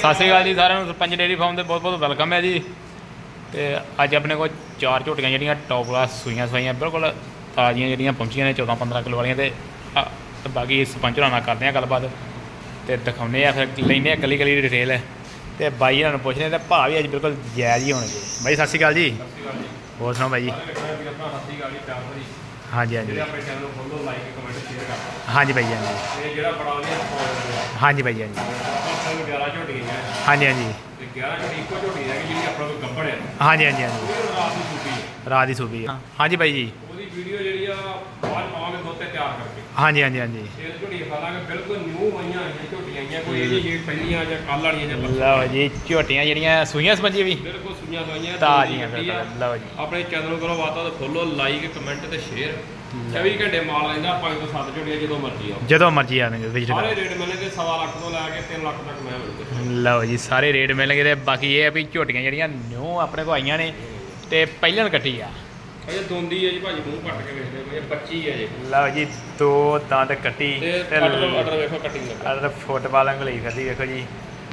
ਸਤਿ ਸ਼੍ਰੀ ਅਕਾਲ ਜੀ ਸਾਰਿਆਂ ਨੂੰ ਸਰਪੰਚ ਡੇਰੀ ਫਾਰਮ ਤੇ ਬਹੁਤ ਬਹੁਤ ਵੈਲਕਮ ਹੈ ਜੀ। ਤੇ ਅੱਜ ਆਪਣੇ ਕੋਲ ਚਾਰ ਝੋਟੀਆਂ ਜਿਹੜੀਆਂ ਟੌਪ ਕਲਾਸ ਸੂਈਆਂ ਸਵਾਈਆਂ ਬਿਲਕੁਲ ਤਾਜ਼ੀਆਂ ਜਿਹੜੀਆਂ ਪਹੁੰਚੀਆਂ ਨੇ 14 15 ਕਿਲੋ ਵਾਲੀਆਂ ਤੇ ਬਾਕੀ ਸਰਪੰਚ ਹੋਰਾਂ ਨਾਲ ਕਰਦੇ ਆ ਗੱਲਬਾਤ ਤੇ ਦਿਖਾਉਂਦੇ ਆ ਫਿਰ ਲੈਂਦੇ ਆ ਕੱਲੀ ਕੱਲੀ ਦੀ ਡਿਟੇਲ ਤੇ ਬਾਈ ਇਹਨਾਂ ਨੂੰ ਪੁੱਛਦੇ ਆ ਤੇ ਭਾਅ ਵੀ ਅੱਜ ਬਿਲਕੁਲ ਜਾਇਜ਼ ਹੀ ਹੋਣਗੇ। ਬਾਈ ਸਤਿ ਸ਼੍ਰੀ ਅਕਾਲ ਜੀ। ਹੋਰ ਸੁਣਾਓ ਬਾਈ ਜੀ? ਹਾਂਜੀ ਹਾਂਜੀ। ਆਪਣੇ ਚੈਨਲ ਨੂੰ ਫੋਲੋ ਲਾਈਕ ਕਮੈਂਟ ਸ਼ੇਅਰ ਕਰਨਾ ਹਾਂਜੀ ਬਾਈ ਜੀ, ਹਾਂਜੀ। ਤੇ ਜਿਹੜਾ ਬੜਾ ਵਧੀਆ ਸਪੋਰਟ ਹਾਂਜੀ ਬਾਈ ਜੀ, ਹਾਂਜੀ ਸਾਨੂੰ 11 ਝੋਟੀਆਂ ਹੈ ਹਾਂਜੀ ਹਾਂਜੀ। ਤੇ 11 ਝੋਟੀ ਇੱਕੋ ਝੋਟੀ ਹੈ ਜਿਹੜੀ ਆਪਣਾ ਕੋਲ ਗੱਬੜ ਹੈ। ਹਾਂਜੀ ਹਾਂਜੀ ਹਾਂਜੀ। ਰਾਤ ਦੀ ਸੂਪੀ ਹੈ। ਰਾਤ ਦੀ ਸੂਬੀ ਆ। ਹਾਂਜੀ ਬਾਈ ਜੀ। ਉਹਦੀ ਵੀਡੀਓ ਜਿਹੜੀ ਆ ਬਾਅਦ ਪਾਵਾਂਗੇ ਦੁੱਧ ਤੇ ਤਿਆਰ ਕਰਕੇ। ਹਾਂਜੀ ਹਾਂਜੀ ਹਾਂਜੀ। ਇਹ ਝੋਟੀ ਖਾਲਾਂਗੇ ਬਿਲਕੁਲ ਨਿਊ ਆਈਆਂ ਆਈਆਂ ਝੋਟੀਆਂ ਆਈਆਂ ਕੋਈ ਇਹ ਨਹੀਂ ਪਹਿਲੀਆਂ ਜਾਂ ਕੱਲ ਵਾਲੀਆਂ ਜਾਂ ਪਰਸੋਂ ਲਓ ਜੀ ਝੋਟੀਆਂ ਜਿਹੜੀਆਂ ਸੂਈਆਂ ਸਬੰਜੀ ਵੀ। ਬਿਲਕੁਲ ਸੁਈਆਂ ਦਵਾਈਆਂ ਤਾਜ਼ੀਆਂ ਬਿਲਕੁਲ ਲਓ ਜੀ। ਆਪਣੇ ਚੈਨਲ ਕਰੋ ਵਾਤਾ ਤੇ ਫੋਲੋ ਲਾਈਕ ਕਮੈਂਟ ਤੇ ਸ਼ੇਅਰ 24 ਘੰਟੇ ਮਾਲ ਲੈਂਦਾ ਪੰਜ ਤੋਂ ਸੱਤ ਝੋਟੀਆਂ ਜਦੋਂ ਮਰਜ਼ੀ ਆਓ। ਜਦੋਂ ਮਰਜ਼ੀ ਆਣਗੇ ਵਿਜ਼ਿਟ ਸਾਰੇ ਰੇਟ ਮਿਲਣਗੇ ਸਵਾ ਲੱਖ ਤੋਂ ਲੈ ਕੇ 3 ਲੱਖ ਤੱਕ ਮੈਂ ਮਿਲਦੇ ਲਓ ਜੀ ਸਾਰੇ ਰੇਟ ਮਿਲਣਗੇ ਤੇ ਬਾਕੀ ਇਹ ਆ ਵੀ ਝੋਟੀਆਂ ਜਿਹੜੀਆਂ ਨਿਊ ਆਪਣੇ ਕੋਲ ਆਈਆਂ ਨੇ ਤੇ ਪਹਿਲਾਂ ਕੱਟੀ ਆ। ਇਹ ਦੋਂਦੀ ਹੈ ਜੀ ਭਾਜੀ ਮੂੰਹ ਕੱਟ ਕੇ ਵੇਖਦੇ ਕੋਈ ਇਹ ਬੱਚੀ ਹੈ ਜੀ। ਲਓ ਜੀ ਦੋ ਦੰਦ ਕੱਟੀ ਤੇ ਵੇਖੋ ਲੱਗਾ। ਅਦਰ ਫੁੱਟਬਾਲ ਅੰਗਲੀ ਫਿਰਦੀ ਵੇਖੋ ਜੀ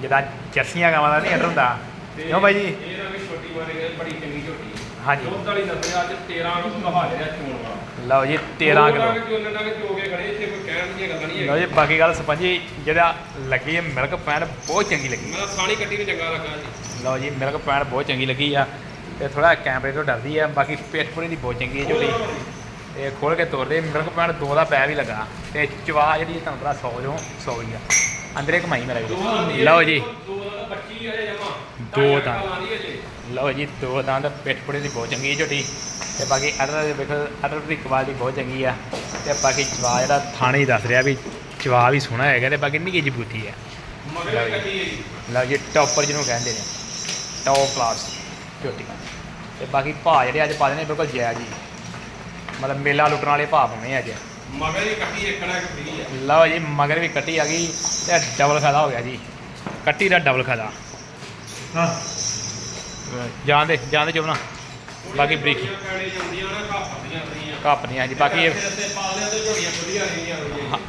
ਜਿੱਦਾਂ ਜਰਸੀਆਂ ਗਾਵਾਂ ਦਾ ਨਹੀਂ ਅਡਰ ਹੁੰਦਾ। ਕਿਉਂ ਬਾਈ ਜੀ? ਇਹ ਨਾ ਵੀ ਛੋਟੀ ਹੈ ਬੜੀ ਚੰਗੀ ਝੋਟੀ ਹਾਂਜੀ। ਦੁੱਧ ਵਾਲੀ ਨਸਲ ਅੱਜ 13 ਨੂੰ ਕਹਾ ਰਿਹਾ ਚੋਣ ਵਾਲਾ। ਲਓ ਜੀ 13 ਕਿਲੋ। ਲਓ ਜੀ ਬਾਕੀ ਗੱਲ ਸਪੰਜੀ ਜਿਹੜਾ ਲੱਗੀ ਹੈ ਮਿਲਕ ਪੈਨ ਬਹੁਤ ਚੰਗੀ ਲੱਗੀ। ਮੇਰਾ ਸਾਣੀ ਕੱਟੀ ਨੂੰ ਚੰਗਾ ਲੱਗਾ ਜੀ। ਲਓ ਜੀ ਮਿਲਕ ਪੈਨ ਬਹੁਤ ਚੰਗੀ ਲੱਗੀ ਆ। ਤੇ ਥੋੜਾ ਕੈਮਰੇ ਤੋਂ ਡਰਦੀ ਆ ਬਾਕੀ ਪੇਟ ਪੂਰੀ ਦੀ ਬਹੁਤ ਚੰਗੀ ਹੈ ਝੋਲੀ ਤੇ ਖੋਲ ਕੇ ਤੋਰਦੇ ਮਿਲਕ ਪੈਨ ਦੋ ਦਾ ਪੈ ਵੀ ਲੱਗਾ। ਤੇ ਚਵਾ ਜਿਹੜੀ ਤੁਹਾਨੂੰ ਪਤਾ 100 ਜੋ 100 ਹੀ ਆ। ਅੰਦਰੇ ਕਮਾਈ ਮੇਰਾ ਦੋ ਵੀਰ ਲਓ ਜੀ। ਦੋ ਦਾ ਦੋ ਲਓ ਜੀ ਦੋ ਦੰਦ ਪੇਟ ਪੂਰੀ ਦੀ ਬਹੁਤ ਚੰਗੀ ਹੈ ਝੋਟੀ। ਤੇ ਬਾਕੀ ਅਦਰ ਦੇ ਵੇਖੋ ਅਦਰ ਦੀ ਕੁਆਲਿਟੀ ਬਹੁਤ ਚੰਗੀ ਆ। ਤੇ ਬਾਕੀ ਚਵਾ ਜਿਹੜਾ ਥਾਣੇ ਹੀ ਦੱਸ ਰਿਹਾ ਵੀ ਚਵਾ ਵੀ ਸੋਹਣਾ ਹੈਗਾ ਤੇ ਬਾਕੀ ਨਿੱਕੀ ਜਿਹੀ ਕੱਟੀ ਹੈ ਜੀ। ਲਓ ਜੀ ਟੌਪਰ ਜਿਹਨੂੰ ਕਹਿੰਦੇ ਨੇ। ਟੌਪ ਕਲਾਸ ਝੋਟੀ ਤੇ ਬਾਕੀ ਭਾਅ ਜਿਹੜੇ ਅੱਜ ਪਾ ਦੇਣੇ ਬਿਲਕੁਲ ਜਾਇਜ਼ ਜੀ ਮਤਲਬ ਮੇਲਾ ਲੁੱਟਣ ਵਾਲੇ ਭਾਅ ਪਾਉਣੇ ਅੱਜ। ਮਗਰ ਵੀ ਕੱਟੀ ਇੱਕ ਫਰੀ ਹੈ ਲਓ ਜੀ ਮਗਰ ਵੀ ਕੱਟੀ ਆ ਗਈ ਤੇ ਡਬਲ ਫਾਇਦਾ ਹੋ ਗਿਆ ਜੀ। ਕੱਟੀ ਦਾ ਡਬਲ ਫਾਇਦਾ ਹਾਂ। ਜਾਣ ਦੇ ਜਾਣ ਦੇ ਚੁਬਣਾ ਬਾਕੀ ਬਰੀਕੀ। ਨਾ ਕੱਪ ਨਹੀਂ ਆ ਜੀ ਬਾਕੀ ਹਾਂ,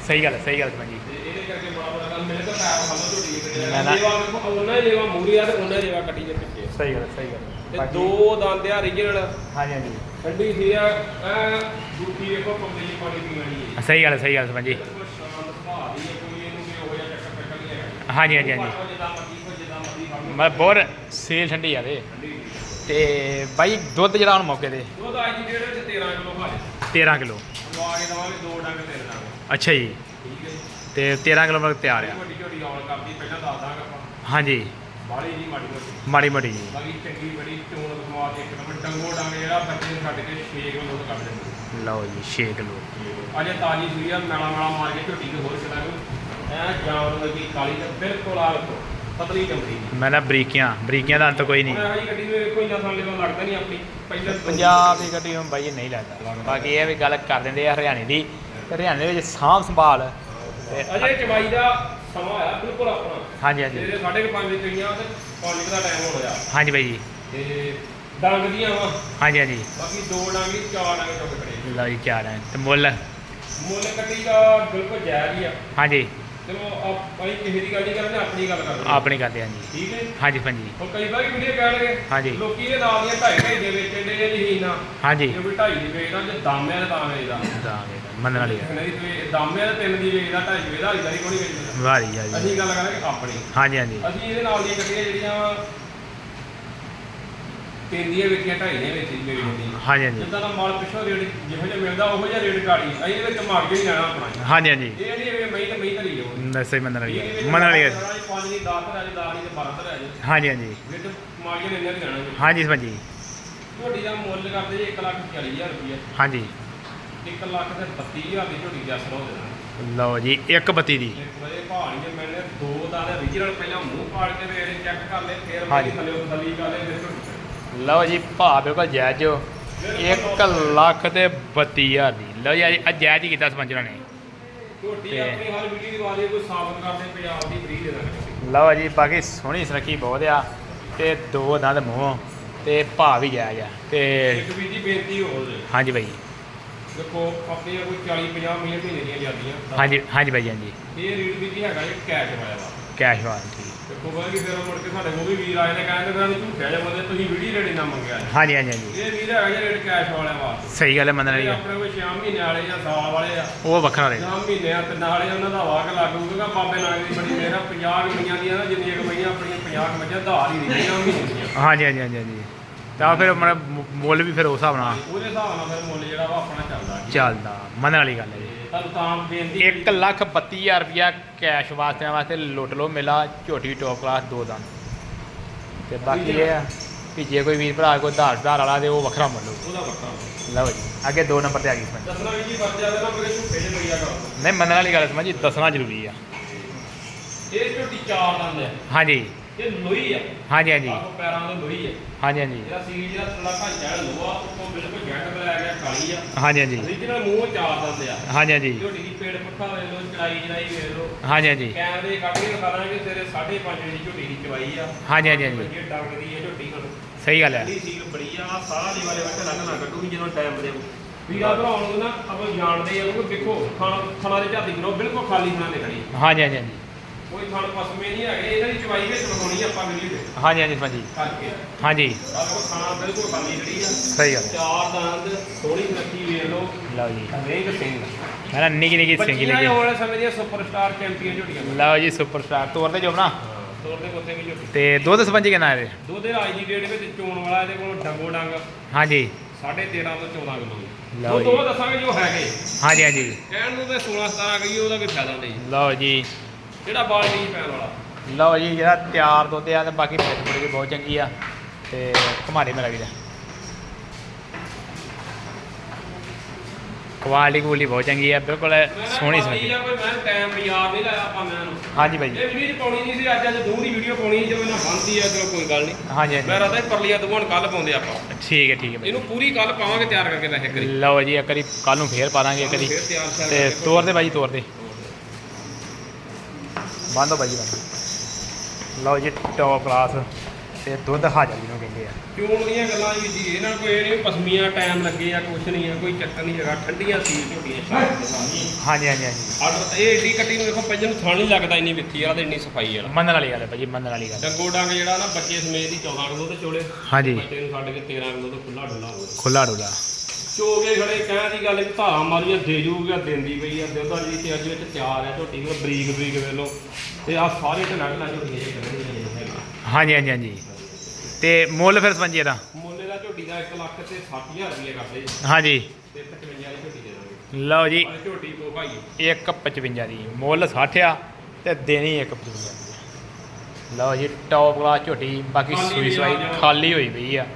ਸਹੀ ਗੱਲ ਹੈ, ਸਹੀ ਗੱਲ ਸਮਝੀ ਤੇ ਇਹਦੇ ਕਰਕੇ ਬੜਾ ਬੜਾ ਗੱਲ ਮੇਰੇ ਤਾਂ ਪੈਰ ਖਾਲੋ ਝੋੜੀ ਕਿਤੇ ਨਾ, ਨਾ। ਉਹਨਾਂ ਹੀ ਲੇਵਾ ਮੂਰੀ ਆ ਤੇ ਉਹਨਾਂ ਹੀ ਲੇਵਾ ਕੱਟੀ ਪਿੱਛੇ। ਸਹੀ ਗੱਲ ਹੈ, ਸਹੀ ਗੱਲ ਤੇ ਬਾਕੀ- ਦੋ ਦੰਦ ਆ ਰੀਜਨਲ ਹਾਂਜੀ ਹਾਂਜੀ। ਠੰਡੀ ਸੀ ਆ ਐ ਦੂਜੀ ਵੇਖੋ ਕੰਪਨੀ ਪਾਣੀ ਪੀਣ ਵਾਲੀ ਹੈ ਸਹੀ ਗੱਲ ਸਹੀ ਗੱਲ ਸਮਝੀ ਬਿਲਕੁਲ ਸ਼ਾਂਤ ਸੁਭਾਅ ਦੀ ਹੈ ਕੋਈ ਇਹਨੂੰ ਵੀ ਉਹ ਜਿਹਾ ਚੱਕਰ ਚੱਕਰ ਨਹੀਂ ਹੈਗਾ। ਹਾਂਜੀ ਹਾਂਜੀ ਹਾਂਜੀ। ਭਾਵੇਂ ਜਿੱਦਾਂ ਮਰਜ਼ੀ ਕੋਈ ਜਿੱਦਾਂ ਮਰਜ਼ੀ ਫੜ ਲਓ। ਮਤਲਬ ਬਹੁਤ ਸੇਲ ਠੰਡੀ ਆ ਤੇ। ਠੰਡੀ ਤੇ ਬਾਈ ਦੁੱਧ ਜਿਹੜਾ ਹੁਣ ਮੌਕੇ ਤੇ। ਦੁੱਧ ਅੱਜ ਦੀ ਡੇਟ ਵਿੱਚ 13 ਕਿਲੋ ਹਾਲੇ 13 ਕਿਲੋ। ਲਵਾ ਕੇ ਦਵਾਂਗੇ ਦੋ ਡੰਗ ਤੇਰੇ ਨਾਲ। ਅੱਛਾ ਜੀ। ਠੀਕ ਹੈ ਜੀ। ਤੇ 13 ਕਿਲੋ ਮਤਲਬ ਤਿਆਰ ਆ। ਵੱਡੀ ਝੋਟੀ ਆਉਣ ਕਰਦੀ ਪਹਿਲਾਂ ਦੱਸ ਦਾਂਗਾ ਆਪਾਂ। ਹਾਂਜੀ। ਜੀ ਮਾੜੀ ਮੋਟੀ। ਮਾੜੀ ਮੋਟੀ ਜੀ। ਬਾਕੀ ਚੰਗੀ ਬੜੀ ਚੋਣ ਬਸਮਾ ਦੇ ਇੱਕ ਨੰਬਰ ਡੰਗੋ ਡੰਗ ਜਿਹੜਾ ਬੱਚੇ ਨੂੰ ਛੱਡ ਕੇ 6 ਕਿਲੋ ਦੁੱਧ ਕੱਢ ਦਿੰਦੇ। ਲਓ ਜੀ 6 ਕਿਲੋ ਅਜੇ ਤਾਜੀ ਸੂਈ ਆ ਮੈਲਾ ਮੈਲਾ ਮਾਰ ਕੇ ਝੋਟੀ ਨੂੰ ਹੋਰ ਚਲਾ ਐ ਜਾਨ ਲੱਗੀ ਕਾਲੀ ਤੇ ਬਿਲਕੁਲ ਆ ਵੇਖੋ ਪਤਲੀ ਚਮੜੀ। ਮੈਂ ਨਾ ਬਰੀਕੀਆਂ ਬਰੀਕੀਆਂ ਦਾ ਅੰਤ ਕੋਈ ਨਹੀਂ। ਮੈਂ ਆਹੀ ਗੱਡੀ ਨੂੰ ਵੇਖੋ ਇੰਨਾ ਸਾਲ ਲੈਵਾ ਲੱਗਦਾ ਨਹੀਂ ਆਪਣੀ। ਪਹਿਲਾਂ ਤੋਂ- ਪੰਜਾਬ ਦੀ ਗੱਡੀ ਨੂੰ ਬਾਈ ਨਹੀਂ ਲੱਗਦਾ। ਬਾਕੀ ਇਹ ਵੀ ਗੱਲ ਕਰ ਦਿੰਦੇ ਆ ਹਰਿਆਣੇ ਦੀ। ਤੇ ਹਰਿਆਣੇ ਦੇ ਵਿੱਚ ਸਾਂਭ ਸੰਭਾਲ। ਤੇ ਅਜੇ ਚਵਾਈ ਦਾ ਸਮਾਂ ਆਇਆ ਬਿਲਕੁਲ ਆਪਣਾ। ਹਾਂਜੀ ਹਾਂਜੀ। ਕੁ ਪੰਜ ਵਜੇ ਗਈਆਂ ਤੇ 5 ਦਾ ਟਾਈਮ ਹੋ ਗਿਆ ਹਾਂਜੀ ਬਾਈ ਜੀ। ਤੇ ਡੰਗ ਦੀਆਂ ਵਾ। ਹਾਂਜੀ ਹਾਂਜੀ। ਬਾਕੀ ਦੋ ਡੰਗ ਦੀ ਚਾਰ ਡੰਗ ਚੁੱਕ ਖੜੇ। ਲਓ ਜੀ ਚਾਰ ਹੈ ਤੇ ਮੁੱਲ? ਮੁੱਲ ਕੱਟੀ ਦਾ ਬਿਲਕੁਲ ਜਾਇਜ਼ ਹੀ ਆ। ਹਾਂਜੀ। ਚਲੋ ਆਪਾਂ ਹੀ ਕਿਸੇ ਦੀ ਗੱਲ ਨਹੀਂ ਕਰਦੇ ਆਪਣੀ ਗੱਲ ਕਰਦੇ ਆਪਣੀ ਕਰਦੇ ਹਾਂ ਜੀ ਠੀਕ ਹੈ ਹਾਂਜੀ ਹਾਂਜੀ। ਹੁਣ ਕਈ ਵਾਰ ਵੀਡੀਓ ਕਹਿਣਗੇ ਹਾਂਜੀ। ਲੋਕੀ ਇਹ ਨਾਲ ਦੀਆਂ ਢਾਈ ਢਾਈ ਦੇ ਵੇਚਣ ਦੇ ਜ਼ਹੀਨਾ ਹਾਂਜੀ। ਜੇ ਕੋਈ ਢਾਈ ਦੀ ਵੇਚਦਾ ਜੇ ਦਾਮਿਆਂ ਦਾ ਦਾਮੇ ਦਾ ਦਾਂਗੇ ਮੰਨਣ ਵਾਲੀ ਹੈ। ਨਹੀਂ ਤੇ ਦਾਮਿਆਂ ਦਾ ਤਿੰਨ ਦੀ ਵੇਚਦਾ ਢਾਈ ਦੀ ਵੇਚਦਾ ਇਦਾਂ ਹੀ ਕੋਈ ਵੇਚਦਾ ਵਾਰੀ ਆ ਜੀ ਅਸੀਂ ਗੱਲ ਕਰਾਂਗੇ ਆਪਣੀ। ਹਾਂਜੀ ਹਾਂਜੀ। ਅਸੀਂ ਇਹਦੇ ਨਾਲ ਦੀਆਂ ਗੱਡੀਆਂ ਜਿਹੜੀਆਂ ਤਿੰਨ ਦੀਆਂ ਵੇਚੀਆਂ ਢਾਈ ਦੀਆਂ ਵੇਚੀ ਵੇਚਦੀ ਹਾਂਜੀ ਹਾਂਜੀ। ਜਿੱਦਾਂ ਦਾ ਮਾਲ ਪਿੱਛੋਂ ਰੇਟ ਜਿਹੋ ਜਿਹਾ ਮਿਲਦਾ ਉਹੋ ਜਿਹਾ ਰੇਟ ਗਾੜੀ ਅਸੀਂ ਇਹਦੇ ਵਿੱਚ ਮਾਰ ਕੇ ਨਹੀਂ ਜਾਣਾ ਆਪਣਾ। ਹਾਂਜੀ ਹਾਂਜੀ। ਇਹ ਨਹੀਂ ਵੀ ਮਹੀਂ ਤੇ ਮਹੀਂ ਧਰੀ ਜਾਓ। ਨਸੇ ਮੰਨਣ ਵਾਲੀ ਇਹ ਹੈ ਮੰਨਣ ਵਾਲੀ ਹੈ ਪੰਜ ਦੀ 10 ਤੇ 10 ਦੀ ਤੇ 12 ਤੇ ਰਹਿ ਜਾਓ ਹਾਂਜੀ ਹਾਂਜੀ। ਵਿੱਚ ਮਾਰਜਨ ਇੰਨਾ ਨਹੀਂ ਜਾਣਾ ਹਾਂਜੀ ਸਮਝੀ ਝੋਟੀ ਦਾ ਮੁੱਲ ਕਰਦੇ ਜੀ 1 ਲੱਖ 40000 ਰੁਪਏ ਹਾਂਜੀ। 1 ਲੱਖ ਤੇ 32000 ਦੀ ਝੋਟੀ ਦਾ ਅਸਰ ਹੋ ਜਾਣਾ। ਲਓ ਜੀ ਇੱਕ ਬੱਤੀ ਦੀ। ਇੱਕ ਵਜੇ ਪਹਾੜੀ ਜੇ ਮੈਨੇ ਦੋ ਦਾ ਰੀਜਨਲ ਪਹਿਲਾਂ ਮੂੰਹ ਪਾੜ ਕੇ ਵੇਖ ਚੈੱਕ ਕਰ ਲੈ ਫਿਰ। ਮੈਂ ਥੱਲੇ ਥੱਲੀ ਕਰ ਲੈ ਫਿਰ ਲਓ ਜੀ ਭਾਅ ਬਿਲਕੁਲ ਜਾਇਜ਼ ਜੋ 1 ਲੱਖ ਤੇ 32000 ਦੀ। ਲਓ ਜੀ ਅੱਜ- ਜਾਇਜ਼ ਹੀ ਕੀਤਾ ਸਰਪੰਚਰਾਂ ਨੇ। ਝੋਟੀ ਆਪਣੀ ਹਰ ਵੀਡੀਓ ਦੀ ਵਾਰੀ ਕੋਈ ਸਾਬਤ ਕਰਦੇ ਪੰਜਾਬ ਦੀ ਫ੍ਰੀ ਦੇ ਦਾਂਗੇ ਲਓ ਜੀ ਬਾਕੀ ਸੋਹਣੀ ਸੁਰੱਖੀ ਬਹੁਤ ਆ। ਤੇ ਦੋ ਦੰਦ ਮੂੰਹ ਤੇ ਭਾਅ ਵੀ ਜਾਇਜ਼ ਆ। ਤੇ ਇੱਕ ਵੀ ਬੇਨਤੀ ਹੋ ਜੇ। ਹਾਂਜੀ ਬਾਈ। ਦੇਖੋ ਆਪਣੀਆਂ ਕੋਈ 40 50 ਮਹੀਨੇ ਦੀਆਂ ਜਾਂਦੀਆਂ। ਹਾਂਜੀ ਹਾਂਜੀ ਬਾਈ ਹਾਂਜੀ। ਇਹ ਰੇਟ ਵੀ ਜੀ ਹੈਗਾ ਇਹ ਕੈਸ਼ ਵਾਲਾ ਕੈਸ਼ ਦੇਖੋ ਉਹ ਕਹਿੰਦੇ ਫਿਰ ਮੁੜ ਕੇ ਸਾਡੇ ਕੋਲ ਵੀ ਵੀਰ ਆਏ ਨੇ ਕਹਿੰਦੇ ਫਿਰ ਅਸੀਂ ਝੂਠਿਆ ਜਾਂ ਬੰਦੇ ਤੁਸੀਂ ਵੀਡੀਓ ਰੇਟ ਨਾ ਮੰਗਿਆ ਹਾਂਜੀ ਹਾਂਜੀ ਹਾਂਜੀ। ਇਹ ਵੀਰ ਹੈਗਾ ਜੀ ਰੇਟ ਕੈਸ਼ ਵਾਲਿਆਂ ਵਾਸਤੇ। ਸਹੀ ਗੱਲ ਹੈ ਮੰਨਣ ਵਾਲੀ ਗੱਲ। ਆਪਣੇ ਕੋਲ 6 ਮਹੀਨੇ ਵਾਲੇ ਜਾਂ ਸਾਲ ਵਾਲੇ ਆ। ਉਹ ਵੱਖਰਾ ਰਹੇ 6 ਮਹੀਨੇ ਆ ਤੇ ਨਾਲੇ ਉਹਨਾਂ ਦਾ ਵਾਕ ਲੱਗੂਗਾ ਬਾਬੇ ਨਾਨਕ ਦੀ ਬੜੀ ਮੇਰਾ 50 ਕਮੀਆਂ ਦੀਆਂ ਨਾ ਜਿੰਨੀਆਂ ਕਮੀਆਂ ਆਪਣੀਆਂ 50 ਕਮੀਆਂ ਧਾਰ ਹੀ ਰਹੀਆਂ ਮਹੀਨੇ ਦੀਆਂ। ਹਾਂਜੀ ਹਾਂਜੀ ਹਾਂਜੀ ਹਾਂਜੀ। ਤਾਂ ਫਿਰ ਮਨ ਮੁੱਲ ਵੀ ਫਿਰ ਉਸ ਹਿਸਾਬ ਨਾਲ। ਉਹਦੇ ਹਿਸਾਬ ਨਾਲ ਫਿਰ ਮੁੱਲ ਜਿਹੜਾ ਵਾ ਆਪਣਾ ਚੱਲਦਾ ਜੀ। ਚੱਲਦਾ। ਮੰਨਣ ਵਾਲੀ ਗੱਲ ਹੈ ਜੀ। ਤੁਹਾਨੂੰ ਤਾਂ ਬੇਨਤੀ 1 ਲੱਖ 32000 ਰੁਪਇਆ ਕੈਸ਼ ਵਾਸਤੇ ਵਾਸਤੇ ਲੁੱਟ ਲਓ ਮੇਲਾ ਝੋਟੀ ਟੌਪ ਕਲਾਸ ਦੋ ਦੰਦ। ਤੇ ਬਾਕੀ ਇਹ ਆ ਕਿ ਜੇ ਕੋਈ ਵੀਰ ਭਰਾ ਕੋਈ ਧਾਰ ਧਾਰ ਵਾਲਾ ਤੇ ਉਹ ਵੱਖਰਾ ਮੁੱਲ। ਉਹਦਾ ਵੱਖਰਾ ਲਓ ਜੀ ਅੱਗੇ ਦੋ ਨੰਬਰ ਤੇ ਆ ਗਈ ਸਮਝ ਦੱਸਣਾ ਵੀ ਜੀ ਬੱਚਾ ਦੇ ਨਾ ਮੇਰੇ ਝੂਠੇ ਜਿਹੇ ਲੱਗਿਆ ਕਰੋ। ਨਹੀਂ ਮੰਨਣ ਵਾਲੀ ਗੱਲ ਸਮਝ ਜੀ ਦੱਸਣਾ ਜ਼ਰੂਰੀ ਆ। ਇਹ ਝੋਟੀ ਚਾਰ ਦੰਦ ਹੈ। ਹਾਂਜੀ। ਇਹ ਲੋਈ ਆ ਹਾਂਜੀ ਹਾਂਜੀ। ਆਹੋ ਪੈਰਾਂ ਦੇ ਲੋਈ ਹੈ ਹਾਂਜੀ ਹਾਂਜੀ। ਜਿਹੜਾ ਸੀਰੀ ਜਿਹੜਾ ਥੋੜਾ ਘਾਂਚਾ ਲੋਹਾ ਉੱਤੋਂ ਬਿਲਕੁਲ ਜੈਟ ਬਲੈਕ ਹੈ ਕਾਲੀ ਆ। ਹਾਂਜੀ ਹਾਂਜੀ। Origignal ਮੂੰਹ ਚਾਰ ਦੰਦ ਆ। ਹਾਂਜੀ ਹਾਂਜੀ। ਝੋਟੀ ਦੀ ਪੇੜ ਪੁੱਠਾ ਵੇਖ ਲਓ ਚੜਾਈ ਚੜਾਈ ਵੇਖ ਲਓ। ਹਾਂਜੀ ਹਾਂਜੀ। ਕੈਮਰੇ ਕੱਢ ਕੇ ਦਿਖਾ ਦਾਂਗੇ ਤੇਰੇ 5.5 ਵਜੇ ਦੀ ਝੋਟੀ ਦੀ ਚਵਾਈ ਆ। ਹਾਂਜੀ ਹਾਂਜੀ ਹਾਂਜੀ। ਇਹ ਡੰਗਦੀ ਹੈ ਝੋਟੀ ਹੁਣ ਸਹੀ ਗੱਲ ਹੈ ਠੰਡੀ ਸੀਲ ਬੜੀ ਆ ਸਾਰਾ ਦੀ ਵਾਲੇ ਵਿੱਚ ਲੰਘ ਨਾ ਕੱਢੂਗੀ ਜਦੋਂ ਟਾਈਮ ਦੇ ਵੀ ਆ ਭਰਾਉਣ ਨੂੰ ਨਾ ਆਪਾਂ ਜਾਣਦੇ ਆ ਉਹ ਦੇਖੋ ਖਾਣਾ ਖਾਣਾ ਦੇ ਝਾਤੀ ਕਰੋ ਬਿਲਕੁਲ ਖਾਲੀ ਖਾਣਾ ਖੜੀ ਹਾਂਜੀ ਹਾਂਜੀ ਹਾਂਜੀ। ਕੋਈ ਥਣ ਪਸਮੇ ਨਹੀਂ ਹੈਗੇ ਇਹਨਾਂ ਦੀ ਚਵਾਈ ਵਿੱਚ ਲਗਾਉਣੀ ਆਪਾਂ ਵੀਡੀਓ ਤੇ ਹਾਂਜੀ ਹਾਂਜੀ ਕਰਕੇ ਹਾਂਜੀ। ਆਹ ਦੇਖੋ ਖਾਣਾ ਬਿਲਕੁਲ ਖਾਲੀ ਖੜੀ ਆ। ਸਹੀ ਗੱਲ। ਹੈ ਚਾਰ ਦੰਦ ਸੋਹਣੀ ਰੱਖੀ ਵੇਖ ਲਓ। ਲਓ ਜੀ। ਰੇਂਗ ਸਿੰਘ। ਨਾ ਨਿੱਕੀ ਨਿੱਕੀ ਬੱਚੀਆਂ ਲੱਗੀ ਆਉਣ ਵਾਲੇ ਸਮੇਂ ਦੀਆਂ ਸੁਪਰਸਟਾਰ ਚੈਂਪੀਅਨ ਝੋਟੀਆਂ। ਲਓ ਜੀ ਸੁਪਰ ਸਟਾਰ ਤੋਰ ਤੇ ਜੋਬਣਾ ਤੋਰ ਦੇ ਕੋਥੇ ਵੀ ਝੋਟੀ। ਤੇ ਦੁੱਧ ਸਪੰਜੀ ਕਿੰਨਾ ਇਹਦੇ? ਦੋ ਦੇ ਰਾਜ ਦੀ ਡੇਟ ਵਿੱਚ ਚੋਣ ਵਾਲਾ ਇਹਦੇ ਕੋਲ ਡੰਗੋ ਡੰਗ। ਹਾਂਜੀ। 13.5 ਤੋਂ 14 ਕਿਲੋ। ਲਓ ਉਹ ਜੀ। ਦੋ ਦੱਸਾਂਗੇ ਜੋ ਹੈਗੇ। ਹਾਂਜੀ ਹਾਂਜੀ। ਕਹਿਣ ਨੂੰ ਤੇ 16 17 ਕਹੀਏ ਉਹਦਾ ਕੋਈ ਫਾਇਦਾ ਨਹੀਂ। ਲਓ ਜੀ। ਜਿਹੜਾ ਬਾਲਟੀ ਪੈਣ ਵਾਲਾ। ਲਓ ਜੀ ਜਿਹੜਾ ਤਿਆਰ ਦੁੱਧ ਆ ਤੇ ਬਾਕੀ ਪਿੱਠ ਪੁੜੀ ਵੀ ਬਹੁਤ ਚੰਗੀ ਆ ਤੇ ਘਮਾੜੇ ਮੇਰਾ ਵੀਰ। ਕੁਆਲਿਟੀ ਕੁਆਲਿਟੀ ਬਹੁਤ ਚੰਗੀ ਆ ਬਿਲਕੁਲ ਸੋਹਣੀ ਸੋਹਣੀ। ਕੋਈ ਮੈਂ ਟਾਈਮ ਯਾਦ ਨਹੀਂ ਲਾਇਆ ਆਪਾਂ ਮੈਂ ਨੂੰ। ਹਾਂਜੀ ਜੀ ਇਹ ਵੀਡੀਓ ਪਾਉਣੀ ਨਹੀਂ ਸੀ ਅੱਜ ਅੱਜ ਦੂਰ ਦੀ ਵੀਡੀਓ ਪਾਉਣੀ ਜਦੋਂ ਇਹਨਾਂ ਬੰਦੀ ਆ ਚਲੋ ਕੋਈ ਗੱਲ ਨਹੀਂ। ਹਾਂਜੀ ਮੈਂ ਹਾਂਜੀ ਰਦਾ ਪਰਲੀਆਂ ਦੂਣ ਕੱਲ ਪਾਉਂਦੇ ਆਪਾਂ। ਠੀਕ ਹੈ ਠੀਕ ਹੈ ਇਹਨੂੰ ਪੂਰੀ ਕੱਲ ਪਾਵਾਂਗੇ ਤਿਆਰ ਕਰਕੇ ਵੈਸੇ ਕਰੀ ਲਓ ਜੀ ਇੱਕ ਵਾਰੀ ਕੱਲ ਨੂੰ ਫੇਰ ਪਾ ਦਾਂਗੇ ਇੱਕ ਵਾਰੀ। ਤੇ ਤੋਰ ਦੇ ਬਾਈ ਤੋਰ ਦੇ। ਬੰਦੋ ਬਾਈ ਜੀ ਬੰਦ। ਲਓ ਜੀ ਟੌਪ ਕਲਾਸ ਤੇ ਦੁੱਧ ਹਾਜ਼ਰ ਜਿਹਨੂੰ ਕਹਿੰਦੇ ਆ। ਚੋਣ ਦੀਆਂ ਗੱਲਾਂ ਜੀ ਜੀ ਇਹਨਾਂ ਕੋਈ ਇਹ ਨਹੀਂ ਪਸਮੀਆਂ ਟਾਈਮ ਲੱਗੇ ਆ ਕੁਛ ਨਹੀਂ ਆ ਕੋਈ ਚੱਕਰ ਨਹੀਂ ਹੈਗਾ। ਠੰਡੀਆਂ ਸੀ ਝੋਟੀਆਂ ਦੇ ਸਾਹਮਣੇ ਹਾਂਜੀ ਹਾਂਜੀ। ਹਾਂਜੀ ਆਰਡਰ ਇਹ ਏਡੀ ਕੱਟੀ ਨੂੰ ਦੇਖੋ ਪਹਿਲਾਂ ਨੂੰ ਥਣ ਨਹੀਂ ਲੱਗਦਾ ਇੰਨੀ ਵਿੱਥੀ ਵਾਲਾ ਤੇ ਇੰਨੀ ਸਫ਼ਾਈ ਵਾਲਾ ਮੰਨਣ ਵਾਲੀ ਗੱਲ ਹੈ ਭਾਜੀ ਮੰਨਣ ਵਾਲੀ ਗੱਲ ਡੰਗੋ ਡੰਗ ਜਿਹੜਾ ਨਾ ਬੱਚੇ ਸਮੇਤ ਹੀ 14 ਕਿਲੋ ਤੇ ਚੋਲੇ। ਹਾਂਜੀ। ਬੱਚੇ ਨੂੰ ਛੱਡ ਕੇ 13 ਕਿਲੋ ਤੇ ਖੁੱਲਾ ਡੁੱਲਾ ਹੋਵੇ ਖੁੱਲਾ ਡੁੱਲਾ। ਚੋਗੇ ਖੜੇ ਕਹਿਣ ਦੀ ਗੱਲ ਵੀ ਧਾਰਾਂ ਮਾਰੀਆਂ ਦੇ ਜੂਗਾ ਦਿੰਦੀ ਪਈ ਆ। ਦੁੱਧ ਵਾਲੀ ਤੇ ਅੱਜ ਵਿੱਚ ਤਿਆਰ ਹੈ ਝੋਟੀ ਕੋਲ ਬਰੀਕ ਬਰੀਕ ਵੇਖ ਲਓ। ਤੇ ਆ ਸਾਰੇ ਤੇ ਨੱਟ ਲਾ ਝੋਟੀਆਂ ਜੇ ਹੈਗੀਆਂ। ਹਾਂਜੀ ਹਾਂਜੀ ਹਾਂਜੀ। ਤੇ ਮੁੱਲ ਫਿਰ ਸਮਝੀਏ ਦਾ? ਮੁੱਲੇ ਦਾ ਝੋਟੀ ਦਾ 1 ਲੱਖ ਤੇ 60000 ਰੁਪਏ ਕਰਦੇ ਜੀ। ਹਾਂਜੀ। ਤੇ 55 ਦੀ ਝੋਟੀ ਦੇ ਦਾਂਗੇ। ਲਓ ਜੀ। ਝੋਟੀ ਕੋ ਭਾਈ 155 ਦੀ। ਮੁੱਲ 60 ਆ ਤੇ ਦੇਣੀ 155 ਦੀ। ਲਓ ਜੀ ਟੌਪ ਕਲਾਸ ਝੋਟੀ। ਬਾਕੀ ਸੂਈ ਆ ਸਵਾਈ। ਖਾਲੀ ਹੋਈ ਪਈ ਆ।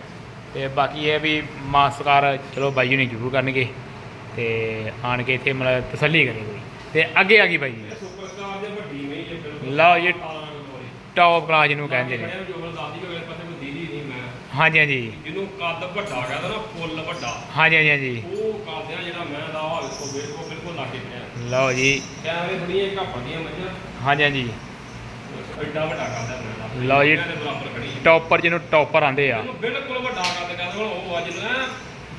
ਤੇ ਬਾਕੀ ਇਹ ਵੀ ਮਾਸਕਾਰ ਚਲੋ ਬਾਈ ਜੀ ਨੇ ਜ਼ਰੂਰ ਕਰਨਗੇ ਤੇ ਆਣ ਕੇ ਇੱਥੇ ਮਤਲਬ ਤਸੱਲੀ ਕਰੇ ਕੋਈ। ਤੇ ਅੱਗੇ ਆ ਗਈ ਬਾਈ ਜੀ। ਇਹ ਸੁਪਰਸਟਾਰ ਦੇ ਵੱਡੀ ਨਹੀਂ ਹੈ ਬਿਲਕੁਲ ਲਓ ਜੀ 18 ਕਿਲੋ ਵਾਲੀ। ਟੌਪ ਕਲਾਸ ਜਿਹਨੂੰ ਕਹਿੰਦੇ ਨੇ। ਹਾਂਜੀ ਹਾਂਜੀ। ਜਿਹਨੂੰ ਕੱਦ ਵੱਡਾ ਕਹਿੰਦਾ ਨਾ ਫੁੱਲ ਵੱਡਾ ਹਾਂਜੀ ਹਾਂਜੀ ਹਾਂਜੀ। ਉਹ ਕਾਦਿਆਂ ਜਿਹੜਾ ਮੈਂ ਦਾ ਹਾਲ ਕੋ ਬਿਲਕੁਲ ਬਿਲਕੁਲ ਲਾਗੇ ਪਿਆ ਲਓ ਜੀ। ਕੈਮਰੇ ਥੋੜੀਆਂ ਘਾਪਾਂ ਦੀਆਂ ਮੱਝਾਂ। ਹਾਂਜੀ ਹਾਂਜੀ। ਐਡਾ ਵੱਡਾ ਕਰਦਾ ਮੈਂ ਦਾ ਲਓ ਜੀ। ਇਹਦੇ ਬਰਾਬਰ ਖੜੀ ਹੈ। ਟੌਪਰ ਜਿਹਨੂੰ ਟੌਪਰ ਆਂਦੇ ਆ। ਇਹਨੂੰ ਬਿਲਕੁਲ ਵੱਡਾ ਕੱਦ ਕਹਿੰਦਾ ਹੁਣ ਉਹ ਅੱਜ ਨਾ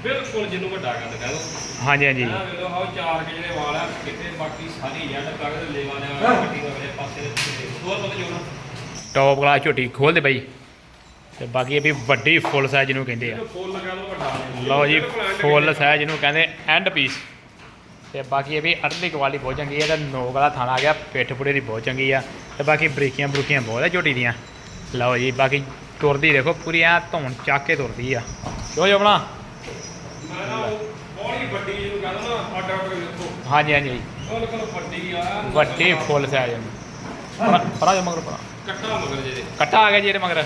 ਬਿਲਕੁਲ ਜਿਹਨੂੰ ਵੱਡਾ ਕੱਦ ਕਹਿੰਦਾ ਹਾਂਜੀ ਹਾਂਜੀ। ਹਾਂ ਵੇਲੋ ਆਹ ਚਾਰ ਕੇ ਜਿਹੜੇ ਵਾਲ ਆ ਕਿਤੇ ਬਾਕੀ ਸਾਰੀ ਜੱਟ ਤੱਕ ਦੇ ਲੇਵਾ ਲਿਆ ਕੱਟੀ ਦੇ ਵਾਲੇ ਪਾਸੇ ਦੇ ਹੋਰ ਪਤਾ ਜੋ ਨਾ ਟੌਪ ਕਲਾਸ ਝੋਟੀ ਖੋਲ ਦੇ ਬਾਈ। ਤੇ ਬਾਕੀ ਇਹ ਵੀ ਵੱਡੀ ਫੁੱਲ ਸਾਈਜ਼ ਜਿਹਨੂੰ ਕਹਿੰਦੇ ਆ। ਇਹਨੂੰ ਫੁੱਲ ਲਗਾ ਲਓ ਵੱਡਾ ਲਓ ਜੀ ਬਿਲਕੁਲ ਫੁੱਲ। ਸਾਈਜ਼ ਜਿਹਨੂੰ ਕਹਿੰਦੇ ਐਂਡ ਪੀਸ ਤੇ ਬਾਕੀ ਇਹ ਵੀ ਅਰਲੀ ਕੁਆਲਿਟੀ ਬਹੁਤ ਚੰਗੀ ਹੈ ਤੇ ਨੋਕ ਵਾਲਾ ਥਾਣਾ ਆ ਗਿਆ, ਪਿੱਠ ਪੁੜੇ ਦੀ ਬਹੁਤ ਚੰਗੀ ਆ ਤੇ ਬਾਕੀ ਬਰੀਕੀਆਂ ਬਰੂਕੀਆਂ ਬਹੁਤ ਆ ਝੋਟੀ ਦੀਆਂ। ਲਓ ਜੀ, ਬਾਕੀ ਤੁਰਦੀ ਦੇਖੋ, ਪੂਰੀ ਐ ਧੌਣ ਚੱਕ ਕੇ ਤੁਰਦੀ ਆ। ਕਿਉਂ ਜਮਣਾ ਮੈਂ ਹਾਂਜੀ ਹਾਂਜੀ ਵੱਡੀ ਫੁੱਲ ਸਾਈਜ਼ ਪਰਾਂ ਜੋ ਮਗਰ ਪਰਾਂ ਕੱਟਾ ਮਗਰ ਜਿਹਦੇ ਕੱਟਾ ਆ ਗਿਆ ਜੀ ਮਗਰ।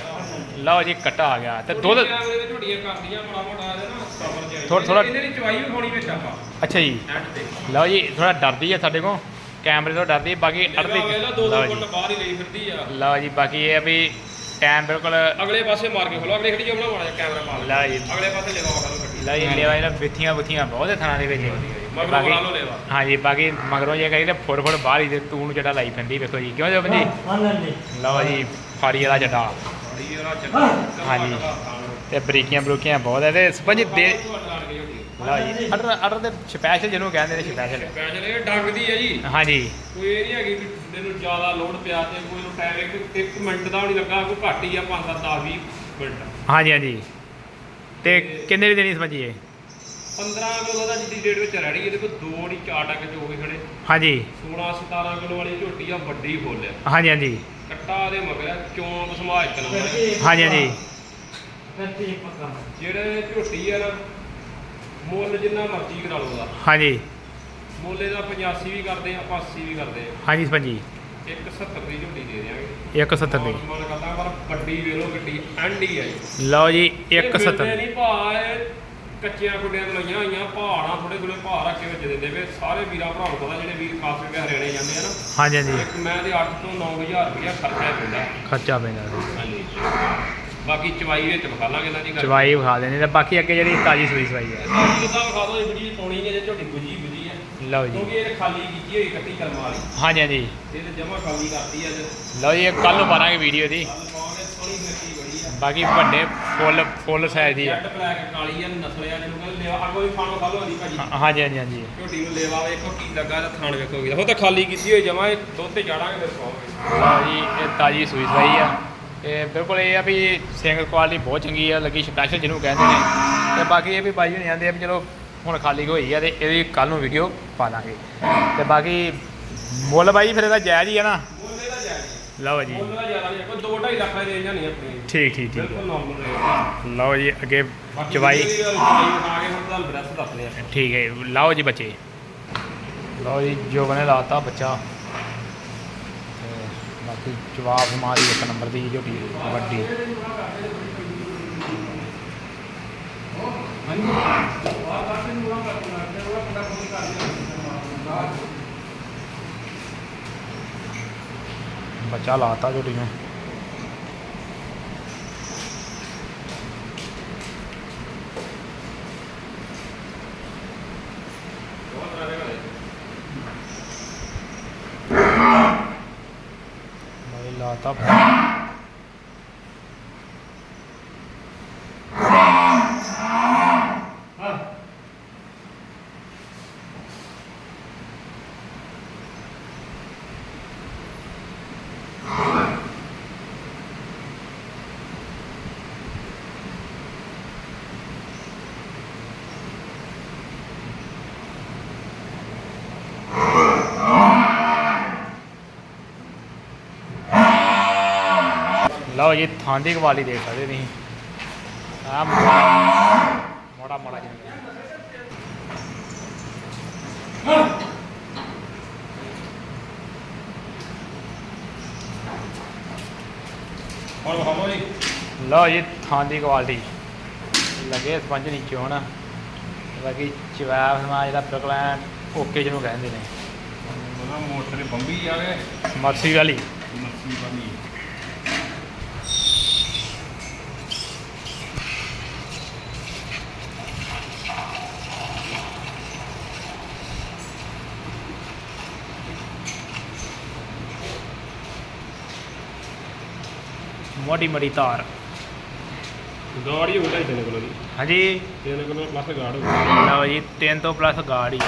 ਲਓ ਜੀ, ਕੱਟਾ ਆ ਗਿਆ। ਤੇ ਦੁੱਧ ਝੋਟੀਆਂ ਕਰਦੀਆਂ ਬੜਾ ਮੋਟਾ। ਨਾ ਥੋੜ੍ਹਾ- ਥੋੜ੍ਹਾ- ਇਹਦੇ ਦੀ ਚਵਾਈ ਵੀ ਖਾਣੀ ਵਿੱਚ ਆਪਾਂ। ਅੱਛਾ ਜੀ। ਐਂਡ ਤੇ। ਲਓ ਜੀ ਥੋੜਾ ਡਰਦੀ ਆ ਸਾਡੇ ਕੋਲ। ਕੈਮਰੇ ਤੋਂ ਡਰਦੀ ਬਾਕੀ ਅੜਦੀ ਵੇਲਾ ਦੋ ਦੋ ਲਓ ਫੁੱਟ ਜੀ ਬਾਹਰ ਹੀ ਲਈ ਫਿਰਦੀ ਆ। ਲਓ ਜੀ ਬਾਕੀ ਇਹ ਆ ਵੀ ਟਾਈਮ ਬਿਲਕੁਲ ਅਗਲੇ ਪਾਸੇ ਮਾਰ ਕੇ ਖੋਲੋ ਅਗਲੇ ਖੜੀ ਜੋ ਬਣਾ ਮਾੜਾ ਕੈਮਰਾ ਪਾ ਲਓ ਲਓ ਜੀ ਅਗਲੇ ਪਾਸੇ ਲਗਾ ਕਰੋ ਗੱਡੀ। ਲਓ ਜੀ ਲੈਵਾ ਇਹਨਾਂ ਵਿੱਥੀਆਂ ਬੁੱਥੀਆਂ ਬਹੁਤ ਹੈ ਥਾਣਾ ਦੇ ਵਿੱਚ। ਮਗਰੋਂ ਬਾਕੀ ਲਓ ਲੈਵਾ। ਹਾਂਜੀ ਬਾਕੀ ਮਗਰੋਂ ਜੇ ਕਹੀ ਤੇ ਫੁੱਟ ਫੁੱਟ ਬਾਹਰ ਹੀ ਤੇ ਤੂੰ ਜਿਹੜਾ ਲਾਈ ਫੰਦੀ ਵੇਖੋ ਜੀ। ਕਿਉਂ ਜੋ ਜੀ? ਲਓ ਜੀ ਫਾੜੀ ਵਾਲਾ ਜੱਟਾ ਬੜੀ ਜਰਾ ਚੱਲ ਹਾਂਜੀ। ਤੇ ਬਰੀਕੀਆਂ ਬਰੂਕੀਆਂ ਬਹੁਤ ਹੈ ਤੇ ਸਪੰਜ ਦੇ ਲਓ ਜੀ ਆਰਡਰ ਦੇ ਸਪੈਸ਼ਲ ਜਿਹਨੂੰ ਕਹਿੰਦੇ ਨੇ ਸਪੈਸ਼ਲ ਸਪੈਸ਼ਲ ਇਹ ਡੰਗ ਦੀ ਹੈ ਜੀ। ਹਾਂਜੀ। ਕੋਈ ਇਹ ਨਹੀਂ ਹੈਗੀ ਵੀ ਮੈਨੂੰ ਜ਼ਿਆਦਾ ਲੋਡ ਪਿਆ ਤੇ ਕੋਈ ਨੂੰ ਟਾਈਮ ਇੱਕ ਇੱਕ ਮਿੰਟ ਦਾ ਵੀ ਨਹੀਂ ਲੱਗਾ ਕੋਈ ਘੱਟ ਹੀ ਆ 5 10 20 ਮਿੰਟ। ਹਾਂਜੀ ਹਾਂਜੀ। ਤੇ ਕਿੰਨੇ ਦੀ ਦੇਣੀ ਸਮਝੀ ਇਹ? 15 ਕਿਲੋ ਦਾ ਜਿੱਦੀ ਡੇਟ ਵਿੱਚ ਰੈਡੀ ਇਹਦੇ ਕੋਲ ਦੋ ਨਹੀਂ ਚਾਰ ਟੱਕ ਚ ਹੋ ਗਏ ਖੜੇ। ਹਾਂਜੀ। 16 17 ਕਿਲੋ ਵਾਲੀ ਝੋਟੀ ਆ ਵੱਡੀ ਫੁੱਲ ਆ। ਹਾਂਜੀ ਹਾਂਜੀ। ਕੱਟਾ ਦੇ ਮਗਰ ਚੋਂਕ ਸਮਾਜ ਇੱਕ ਨੰਬਰ ਆ। ਹਾਂਜੀ ਹਾਂਜੀ ਜਿਹੜੇ ਝੋਟੀ ਆ ਨਾ ਮੁੱਲ ਜਿੰਨਾ ਮਰਜ਼ੀ ਕਰਾ ਲਓ ਦਾ ਹਾਂਜੀ। ਮੁੱਲ ਦਾ 85 ਵੀ ਕਰਦੇ ਆ ਆਪਾਂ 80 ਵੀ ਕਰਦੇ ਆ। ਹਾਂਜੀ ਸਮਝੀ 170 ਦੀ ਝੋਟੀ ਦੇ ਦਿਆਂਗੇ। 170 ਦੀ। ਮਨ ਕਰਦਾ ਪਰ ਵੱਡੀ ਵੇਲੋ ਗੱਡੀ ਐਂਡੀ ਆ ਜੀ ਲਓ ਜੀ ਇਹ 170 ਮਿਲਦੇ ਨਹੀਂ ਭਾ ਇਹ ਕੱਚੀਆਂ ਗੁੱਡਿਆਂ ਤੋਂ ਲਈਆਂ ਹੋਈਆਂ ਪਹਾੜਾਂ ਥੋੜੇ ਥੋੜੇ ਭਾਅ ਰੱਖ ਕੇ ਵਿੱਚ ਦਿੰਦੇ ਵੇ ਸਾਰੇ ਵੀਰਾਂ ਭਰਾਵਾਂ ਨੂੰ ਪਤਾ ਜਿਹੜੇ ਵੀਰ ਖਾਸ ਕਰਕੇ ਹਰਿਆਣੇ ਜਾਂਦੇ ਆ ਨਾ। ਹਾਂਜੀ ਹਾਂਜੀ। ਇੱਕ ਮੈਂ ਦੇ 8 ਤੋਂ 9000 ਰੁਪਇਆ ਖਰਚਾ ਪੈਂਦਾ। ਖਰਚਾ ਪੈਂਦਾ। ਹਾਂਜੀ। ਬਾਕੀ ਚਵਾਈ ਵਿੱਚ ਵਿਖਾ ਲਾਂਗੇ ਇਹਨਾਂ ਦੀ ਗੱਲ। ਚਵਾਈ ਵਿਖਾ ਦੇਣੀ ਤੇ ਬਾਕੀ ਅੱਗੇ ਜਿਹੜੀ ਤਾਜੀ ਸੂਈ ਸਵਾਈ ਹੈ। ਕਿਦਾਂ ਵਿਖਾ ਦੋ ਇਹ ਵੀਡੀਓ ਪਾਉਣੀ ਨਹੀਂ ਜੇ ਝੋਟੀ ਗੁਜੀ ਗੁਜੀ ਹੈ। ਲਓ ਜੀ। ਕਿਉਂਕਿ ਇਹ ਖਾਲੀ ਕੀਤੀ ਹੋਈ ਕੱਟੀ ਕਰਮ ਵਾਲੀ। ਹਾਂਜੀ ਹਾਂਜੀ। ਇਹ ਤੇ ਜਮਾ ਖਾਲੀ ਕਰਤੀ ਅੱਜ। ਲਓ ਜੀ ਕੱਲ ਨੂੰ ਪਾਵਾਂਗੇ ਵੀਡੀਓ ਦੀ। ਆ ਬਾਕੀ ਵੱਡੇ ਫੁੱਲ ਫੁੱਲ ਸਾਈਜ਼ ਦੀ ਜੈਟ ਬਲੈਕ ਕਾਲੀ ਆ ਨਸਲ ਆ ਜਿਹਨੂੰ ਕਹਿੰਦੇ ਲੇਵਾ ਅੱਗੋਂ ਵੀ ਖਾਣ ਖਾ ਲੋ ਜੀ ਭਾਜੀ। ਹਾਂਜੀ ਹਾਂਜੀ ਹਾਂਜੀ। ਝੋਟੀ ਨੂੰ ਲੇਵਾ ਵੇਖੋ ਕੀ ਲੱਗਾ ਤੇ ਥਾਣ ਵੇਖੋ ਕੀ ਉਹ ਤਾਂ ਖਾਲੀ ਕੀਤੀ ਹੋਈ ਜਮਾ ਇਹ ਦੁੱਧ ਤੇ ਚਾੜਾਂਗੇ ਫਿਰ ਪਾਉਂਗੇ ਲਓ ਜੀ ਇਹ ਤਾਜੀ ਸੂਈ ਸਵਾਈ ਆ। ਤੇ ਬਿਲਕੁਲ ਇਹ ਆ ਵੀ ਸਿੰਗਲ ਕੁਆਲਿਟੀ ਬਹੁਤ ਚੰਗੀ ਆ ਲੱਗੀ ਸਪੈਸ਼ਲ ਜਿਹਨੂੰ ਕਹਿੰਦੇ ਨੇ। ਤੇ ਬਾਕੀ ਇਹ ਵੀ ਬਾਈ ਹੋਣੀ ਆਂਦੇ ਆ ਵੀ ਚਲੋ ਹੁਣ ਖਾਲੀ ਹੋਈ ਆ ਤੇ ਇਹਦੀ ਕੱਲ ਨੂੰ ਵੀਡੀਓ ਪਾ ਦਾਂਗੇ। ਤੇ ਬਾਕੀ ਮੁੱਲ ਬਾਈ ਫਿਰ ਇਹਦਾ ਜਾਇਜ਼ ਹੀ ਆ ਨਾ? ਲਓ ਜੀ। ਮੁੱਲ ਦਾ ਜ਼ਿਆਦਾ ਨਹੀਂ ਕੋਈ 2.5 ਲੱਖ ਦੀ ਰੇਂਜ ਨਹੀਂ ਆਪਣੀ। ਠੀਕ ਠੀਕ ਠੀਕ। ਲਓ ਜੀ ਅੱਗੇ ਚਵਾਈ ਠੀਕ ਹੈ ਲਾਓ ਜੀ ਬੱਚੇ। ਲਓ ਜੀ ਜੋ ਬਨੇ ਲਾਤਾ ਬੱਚਾ। ਬਾਕੀ ਜਵਾਬ ਹਮਾਰੀ ਇੱਕ ਨੰਬਰ ਦੀ ਝੋਟੀ ਵੱਡੀ ਬੱਚਾ ਲਾਤਾ ਝੋਟੀ ਨੂੰ ਬਹੁਤ ਤਰ੍ਹਾਂ ਦੇ ਘਰੇ ਬਾਈ ਲਾਤਾ ਲਓ ਜੀ ਥਾਂ ਦੀ ਕਵਾਲੀ ਦੇਖ ਸਕਦੇ ਤੁਸੀਂ। ਆ ਮੋੜਾ ਮੋੜਾ ਹੁਣ ਜੀ ਲਓ ਜੀ ਥਾਂ ਦੀ ਕੁਆਲਿਟੀ ਲੱਗੇ ਸਪੰਜ ਨੀਚੋਂ ਹੁਣ ਬਾਕੀ ਚਵੈਬ ਸਮਾ ਜਿਹੜਾ ਬਿਲਕੁਲ ਓਕੇ ਜਿਹਨੂੰ ਕਹਿੰਦੇ ਨੇ। ਮੋਟਰ ਬੰਬੀ ਆ ਗਏ ਮਰਸੀ ਵਾਲੀ। ਮੱਛੀ ਬੰਬੀ ਮੋਟੀ ਮੋਟੀ ਧਾਰ ਗਾੜੀ ਹੋ ਗਈ ਤੇਰੇ ਕੋਲ ਦੀ ਹਾਂਜੀ। ਤੇਰੇ ਕੋਲ ਪਲੱਸ ਗਾੜ ਹੋ ਗਈ। ਲਓ ਜੀ 3 ਤੋਂ ਪਲੱਸ ਗਾੜੀ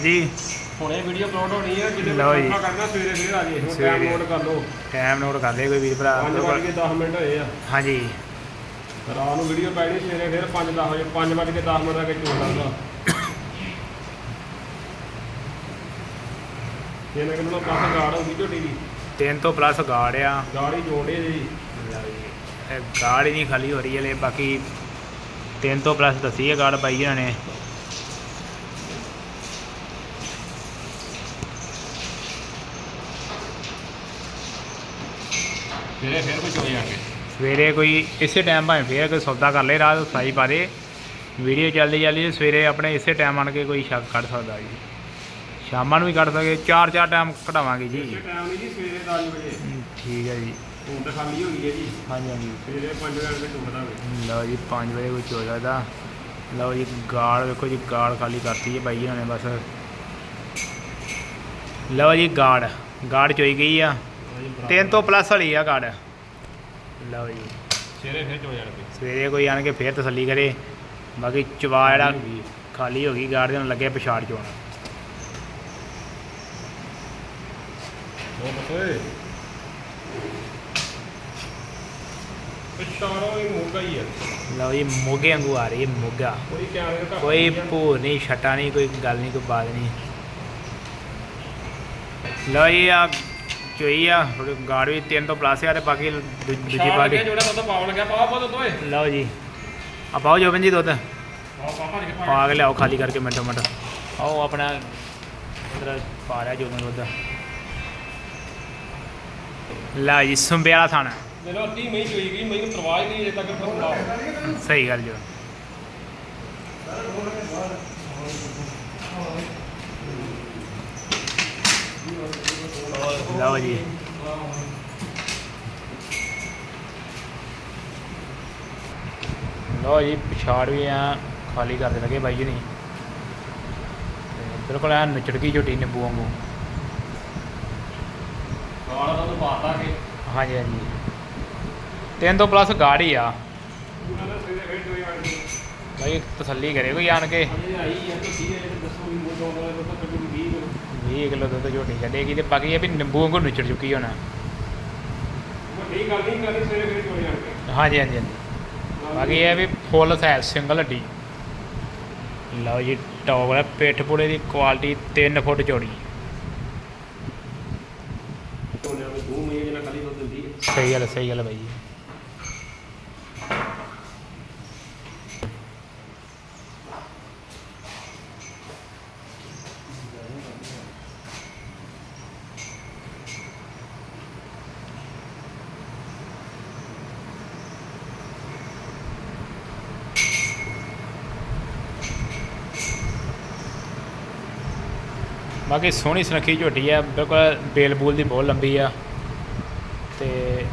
ਹਾਂਜੀ। ਹੁਣੇ ਵੀਡੀਓ ਅਪਲੋਡ ਹੋਣੀ ਹੈ ਲਓ ਜੀ। ਆਪਾਂ ਕਰਨਾ ਸਵੇਰੇ ਫੇਰ ਆ ਜੇ ਹੁਣ ਸਵੇਰੇ। ਟਾਈਮ ਨੋਟ ਕਰ ਲਓ। ਟਾਈਮ ਨੋਟ ਕਰ ਲਿਓ ਕੋਈ ਵੀਰ ਭਰਾ। 5 ਵਜੇ ਕੇ 10 ਮਿੰਟ ਹੋਏ ਆ। ਹਾਂਜੀ। ਰਾਤ ਨੂੰ ਵੀਡੀਓ ਪੈਣੀ ਸਵੇਰੇ ਫੇਰ 5 10 ਵਜੇ 5 ਵਜੇ ਕੇ 10 ਮਿੰਟ ਤੱਕ ਚੋਣ ਲੱਗਦਾ। ਇਹ ਮੈਂ ਕਹਿੰਦਾ ਪਾਸ ਗਾੜ ਹੋਊਗੀ ਝੋਟੀ ਦੀ। ਤਿੰਨ ਤੋਂ ਪਲੱਸ ਗਾੜ ਆ। ਗਾੜੀ ਜੋੜੇ ਜੀ। ਇਹ ਗਾੜ ਹੀ ਨਹੀਂ ਖਾਲੀ ਹੋ ਰਹੀ ਹਲੇ ਬਾਕੀ ਤਿੰਨ ਤੋਂ ਪਲੱਸ ਦੱਸੀ ਹੈ ਗਾੜ ਪਾਈ ਇਹਨਾਂ ਨੇ। ਸਵੇਰੇ ਫੇਰ ਕੁਝ ਹੋ ਜਾਣਗੇ। ਸਵੇਰੇ ਕੋਈ ਇਸੇ ਟਾਈਮ ਭਾਵੇਂ ਫੇਰ ਕੋਈ ਸੌਦਾ ਕਰ ਲੇ ਰਾਤ ਸਾਈ ਦੇ ਵੀਡੀਓ ਚੱਲਦੀ ਚੱਲਦੀ ਸਵੇਰੇ ਆਪਣੇ ਇਸੇ ਟਾਈਮ ਆਣ ਕੇ ਕੋਈ ਸ਼ੱਕ ਕੱਢ ਸਕਦਾ ਜੀ। ਸ਼ਾਮਾਂ ਨੂੰ ਵੀ ਕੱਢ ਸਕਦੇ ਚਾਰ ਚਾਰ ਟਾਈਮ ਕਢਾਵਾਂਗੇ ਜੀ। ਇਹ ਟਾਈਮ ਨਹੀਂ ਜੀ ਸਵੇਰੇ 10 ਵਜੇ। ਠੀਕ ਹੈ ਜੀ। ਹੁਣ ਤਾਂ ਖਾਲੀ ਹੋ ਗਈ ਹੈ ਜੀ। ਹਾਂਜੀ ਹਾਂਜੀ। ਸਵੇਰੇ 5 ਵਜੇ ਤੱਕ ਹੋਵੇ ਲਓ ਜੀ 5 ਵਜੇ ਕੋਈ ਚੋ ਜਾਂਦਾ ਲਓ ਜੀ ਗਾਲ ਵੇਖੋ ਜੀ ਗਾਲ ਖਾਲੀ ਕਰਤੀ ਹੈ ਬਾਈ ਨੇ ਬਸ। ਲਓ ਜੀ ਗਾੜ। ਗਾੜ ਚੋਈ ਗਈ ਆ। ਤਿੰਨ ਤੋਂ ਪਲੱਸ ਵਾਲੀ ਆ ਗਾੜ ਲਓ ਜੀ। ਸਵੇਰੇ ਫੇਰ ਚੋ ਜਾਣਗੇ ਸਵੇਰੇ ਕੋਈ ਆਣ ਕੇ ਫੇਰ ਤਸੱਲੀ ਕਰੇ। ਬਾਕੀ ਚਵਾ ਜਿਹੜਾ ਖਾਲੀ ਹੋ ਗਈ ਗਾੜ ਦੇ ਨਾਲ ਲੱਗੇ ਪਿਛਾੜ ਚੋਣ ਉਹ ਬਤੋਏ ਪਿਛਾੜੋ ਇਹ ਮੋਗਾ ਹੀ ਹੈ ਲਓ ਜੀ ਮੋਗੇ ਵਾਂਗੂ ਆ ਰਹੀ ਹੈ ਮੋਗਾ। ਕੋਈ ਕੈਮਰੇ ਦਾ ਕੋਈ ਭੂਰ ਨਹੀਂ ਛਟਾ ਨਹੀਂ ਕੋਈ ਗੱਲ ਨਹੀਂ ਕੋਈ ਬਾਤ ਨਹੀਂ। ਲਓ ਜੀ ਆ ਚੋਈ ਆ ਗਾੜ ਵੀ ਤਿੰਨ ਤੋਂ ਪਲੱਸ ਆ ਤੇ ਬਾਕੀ ਦੂ- ਦੂਜੀ ਸ਼ਾਮ ਬਾਡੀ ਲੱਗਿਆ ਜਿਹੜਾ ਦੁੱਧ ਪਾਉਣ ਲੱਗਿਆ ਪਾਵਾ ਪਾ ਦੋਏ ਲਓ ਜੀ। ਆ ਪਾਓ ਜੋਬਨ ਜੀ ਦੁੱਧ। ਪਾ ਕੇ ਲਿਆਓ ਖਾਲੀ ਕਰਕੇ ਮਿੰਟੋ ਮਿੰਟ। ਆਓ ਆਪਣਾ ਉਧਰ ਪਾ ਰਿਹਾ ਜੋਬਨ ਦੁੱਧ। ਲਓ ਜੀ ਸੁੰਬੇ ਵਾਲਾ ਥਾਣਾ। ਦੇ ਲੋ ਅੱਧੀ ਮਹੀਂ ਚੋਈ ਗਈ ਮਹੀਂ ਨੂੰ ਪ੍ਰਵਾਹ ਹੀ ਨਹੀਂ ਜੇ ਤੱਕ ਫਸਲਾ ਸਹੀ ਗੱਲ ਜੋ ਲਓ ਜੀ ਲਓ ਜੀ ਪਿਛਾੜ ਵੀ ਆ ਖਾਲੀ ਕਰਦੇ ਲੱਗੇ ਬਾਈ ਜੀ ਨਹੀਂ ਤੇ ਬਿਲਕੁਲ ਐ ਨਚੜ ਗਈ ਝੋਟੀ ਨਿੰਬੂ ਵਾਂਗੂ। ਦਾ ਤਾਂ ਪਾਤਾ ਕਿ? ਹਾਂਜੀ ਹਾਂਜੀ। ਤਿੰਨ ਤੋਂ ਪਲੱਸ ਗਾੜੀ ਆ। ਬਾਈ ਤਸੱਲੀ ਕਰੇ ਕੋਈ ਆਣ ਕੇ। ਆਈ ਹੈ ਤਾਂ ਠੀਕ ਹੈ ਦੱਸੋ ਵੀ ਮੋਟੋ ਦਾ ਦੁੱਧ ਕੱਢੂ 20 ਕਿਲੋ 20 ਕਿਲੋ ਦੁੱਧ ਝੋਟੀ ਛੱਡੇਗੀ ਤੇ ਬਾਕੀ ਇਹ ਵੀ ਨਿੰਬੂ ਵਾਂਗੂ ਨੁਚੜ ਚੁੱਕੀ ਹੁਣ। ਵੱਡੀ ਗੱਲ ਨਹੀਂ ਕਰਨੀ ਸਵੇਰੇ ਫੇਰ ਚੋਈ ਆਣਗੇ ਹਾਂਜੀ ਹਾਂਜੀ ਹਾਂਜੀ। ਬਾਕੀ ਇਹ ਵੀ ਫੁੱਲ ਸਾਈਜ਼ ਸਿੰਗਲ ਹੱਡੀ। ਲਓ ਜੀ ਟੌਪ ਹੈ ਪਿੱਠ ਪੂੜੇ ਦੀ ਕੁਆਲਿਟੀ 3 ਫੁੱਟ ਚੌੜੀ। ਸਹੀ ਗੱਲ ਸਹੀ ਗੱਲ ਬਾਈ ਜੀ। ਬਾਕੀ ਸੋਹਣੀ ਸੁਨੱਖੀ ਝੋਟੀ ਆ ਬਿਲਕੁਲ ਬੇਲ ਬੂਲ ਦੀ ਬਹੁਤ ਲੰਬੀ ਆ। ਤੇ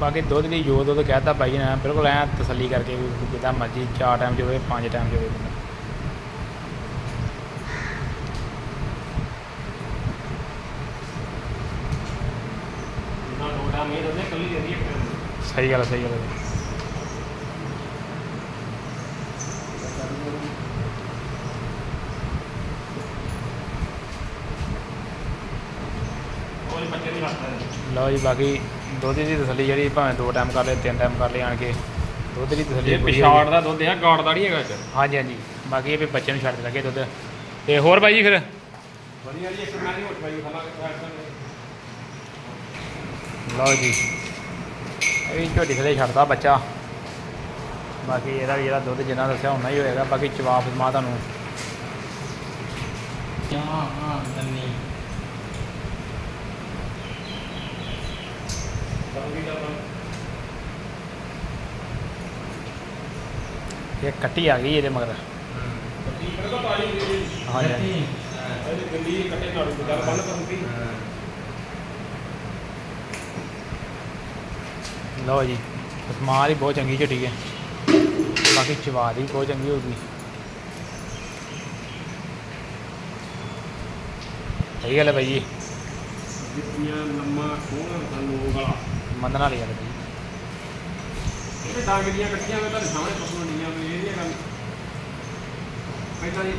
ਬਾਕੀ ਦੁੱਧ ਦੀ ਜੋ ਦੁੱਧ ਕਹਿਤਾ ਭਾਈ ਨੇ ਬਿਲਕੁਲ ਐ ਤਸੱਲੀ ਕਰਕੇ ਵੀ ਜਿੱਦਾਂ ਮਰਜ਼ੀ ਚਾਰ ਟਾਈਮ ਚੋਵੇ ਪੰਜ ਟਾਈਮ ਹੈ ਸਹੀ ਗੱਲ ਹੈ, ਸਹੀ ਗੱਲ ਹੈ। ਉਹ ਵੀ ਬੱਚੇ ਨਹੀਂ ਹੱਸਦਾ ਲਓ ਜੀ ਬਾਕੀ ਦੁੱਧ ਦੀ ਤਸੱਲੀ ਜਿਹੜੀ ਭਾਵੇਂ ਦੋ ਟਾਈਮ ਕਰ ਲਏ ਤਿੰਨ ਟਾਈਮ ਕਰ ਲਏ ਆਣ ਕੇ ਦੁੱਧ ਦੀ ਤਸੱਲੀ ਇਹ ਹੋਈ। ਦਾ ਦੁੱਧ ਹੈ ਗਾੜ ਦਾ ਨਹੀਂ ਹੈਗਾ ਚ ਹਾਂਜੀ ਹਾਂਜੀ। ਬਾਕੀ ਇਹ ਵੀ ਬੱਚੇ ਨੂੰ ਛੱਡ ਦੇ ਲੱਗੇ ਦੁੱਧ। ਤੇ ਹੋਰ ਬਾਈ ਜੀ ਫਿਰ? ਵਧੀਆ ਜੀ ਇੱਕ ਮੈਂ ਨਹੀਂ ਉੱਠ ਪਾਈ ਖਾਣਾ ਲਓ ਜੀ। ਇਹ ਵੀ ਝੋਟੀ ਥਲੇ ਛੱਡਦਾ ਬੱਚਾ। ਬਾਕੀ ਇਹਦਾ ਵੀ ਜਿਹੜਾ ਦੁੱਧ ਜਿੰਨਾ ਦੱਸਿਆ ਉਨਾ ਹੀ ਹੋਏਗਾ। ਬਾਕੀ ਜਵਾਬ ਮਾ ਤੁਹਾਨੂੰ ਹਾਂ ਹਾਂ ਨੰਨੀ। ਇਹ ਕੱਟੀ ਆ ਗਈ ਇਹਦੇ ਮਗਰ। ਹਾਂਜੀ ਹਾਂਜੀ। ਦਿੱਲੀ ਕੱਟੇ ਨਾੜੂ ਗੱਲ ਬੰਨ ਕਰੂਗੀ ਲਓ ਜੀ ਸਮਾਲ ਹੀ ਬਹੁਤ ਚੰਗੀ ਝਟੀ ਹੈ। ਬਾਕੀ ਚਵਾਦ ਵੀ ਬਹੁਤ ਚੰਗੀ ਹੋਊਗੀ। ਸਹੀ ਗੱਲ ਹੈ ਬਾਈ ਜੀ। ਜਿੱਤੀਆਂ ਲੰਮਾ ਸੋਹਣਾ ਸਾਨੂੰ ਗਲਾ ਮੰਨਣ ਵਾਲੀ ਗੱਲ ਬਾਈ ਇਹ ਕੱਟੀਆਂ ਮੈਂ ਤੁਹਾਡੇ ਸਾਹਮਣੇ ਗੱਲ। ਪਹਿਲਾਂ ਹੀ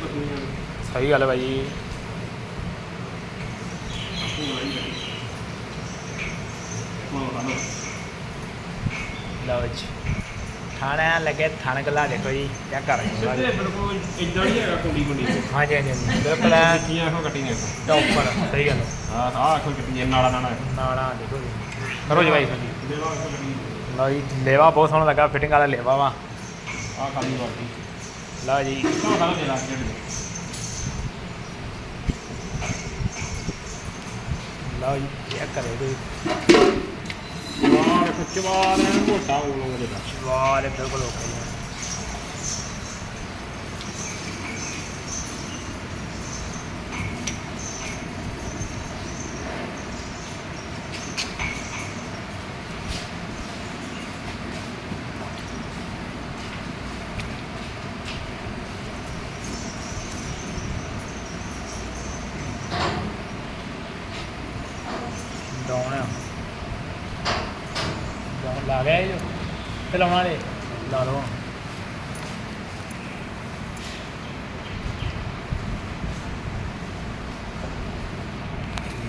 ਸਹੀ ਗੱਲ ਭਾਈ ਜੀ। ਲਓ ਜੀ। ਥਾਣੇ ਲੱਗੇ ਥਾਣੇ ਗੱਲਾਂ ਦੇਖੋ ਜੀ ਕੀ ਕਰ ਰਹੇ ਹੋ ਸਿੱਧੇ ਬਿਲਕੁਲ ਇਦਾਂ ਨਹੀਂ ਹੈਗਾ ਕੁੰਡੀ ਕੁੰਡੀ। ਹਾਂਜੀ ਹਾਂਜੀ ਹਾਂਜੀ। ਬਿਲਕੁਲ ਐਨ ਕਿੱਥੀਆਂ ਆਖੋ ਕੱਟੀਆਂ। ਟੌਪਰ ਸਹੀ ਗੱਲ ਹੈ। ਹਾਂ ਆਹ ਆਖੋ ਕੱਟੀਆਂ ਨਾਲਾ ਨਾਲਾ। ਨਾਲਾਂ ਦੇਖੋ ਜੀ। ਕਰੋ ਜੀ ਜੀ ਦੇਵਾ ਆਖੋ ਕੱਟੀ। ਲਓ ਜੀ ਲੇਵਾ ਬਹੁਤ ਸੋਹਣਾ ਲੱਗਾ ਫਿਟਿੰਗ ਵਾਲਾ ਲੇਵਾ ਵਾ। ਆ ਖਾਲੀ ਵਰਤੀ ਲਓ ਜੀ। ਕਿਉਂ ਖਾਣਾ ਦੇ ਲਾ ਕੇ ਲਓ ਜੀ ਕੀ ਕਰੇ ਕੋਈ ਵਾਹ ਖੁਚਵਾਰ ਮੋਟਾ ਹੋ ਲੋ ਜਿਹਦਾ ਵਾਹ ਬਿਲਕੁਲ ਓਕੇ ਜੀ ਡਾਉਨ ਆ ਡਾਉਨ ਲਾ ਗਿਆ ਇਹ ਜੋ। ਤੇ ਲਾਉਣਾ ਦੇ ਲਾ ਲਓ।